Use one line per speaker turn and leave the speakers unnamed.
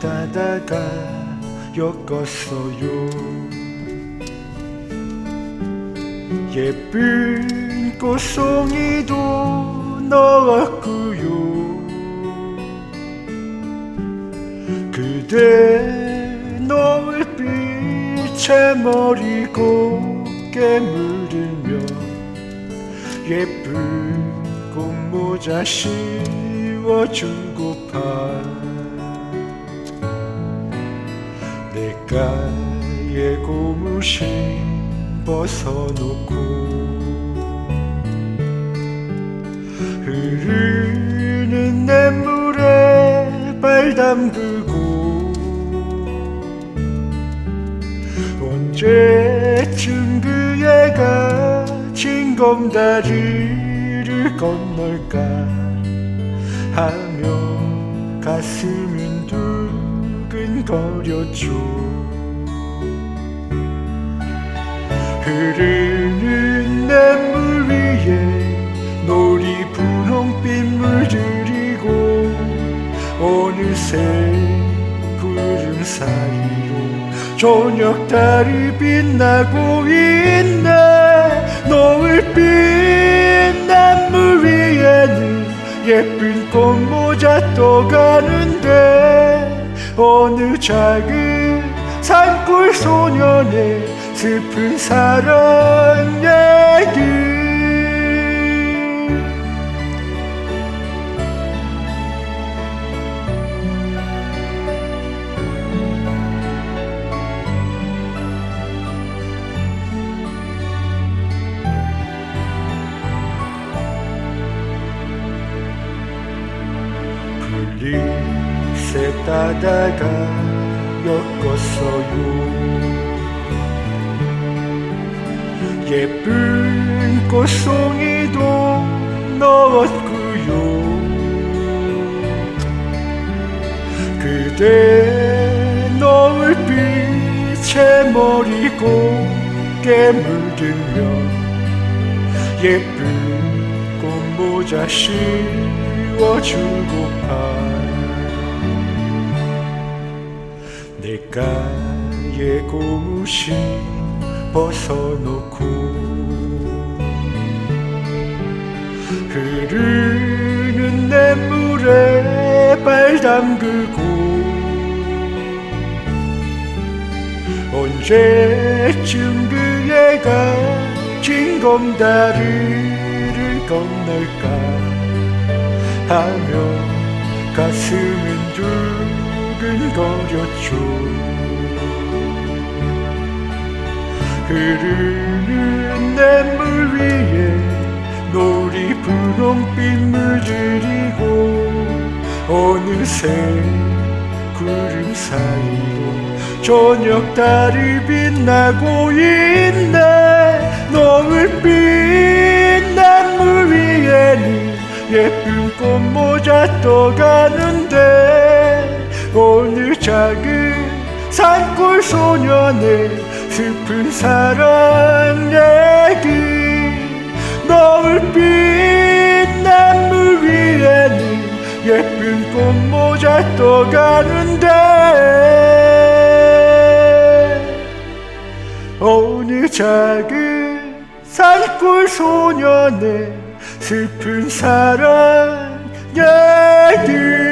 따다가 엮었어요. 예쁜 꽃송이도 넣었고요. 그대 노을빛에 머리 곱게 물들며 예쁜 꽃모자 씌워주고파 내가 예고무신 벗어놓고 흐르는 냇물에 발 담그고 언제쯤 그 애가 징검다리를 건널까 하며 가슴은 두근거렸죠 흐르는 냇물 위에 놀이 분홍빛 물들이고 어느새 구름 사이로 저녁 달이 빛나고 있네. 노을빛 냇물 예쁜 꽃모자 떠가는데 어느 작은 산골 소년의 슬픈 사랑 얘기 따다가 엮었어요. 예쁜 꽃송이도 넣었고요. 그대 노을빛에 머리 곱게 물들며 예쁜 꽃모자 씌워주고파 내가 예고무신 벗어놓고 흐르는 냇물에 발 담그고 언제쯤 그 애가 징검다리를 건널까 하며 가슴은 두근거렸죠. 흐르는 냇물 위에 놀이 분홍빛 물들이고 어느새 구름 사이로 저녁 달이 빛나고 있네. 노을빛 냇물 위에는 예쁜 꽃모자 떠가는데 어느 작은 산골 소년의 슬픈 사랑 얘기. 노을빛 냇물 위에는 예쁜 꽃모자 떠가는데. 어느 작은 산골 소년의 슬픈 사랑 얘기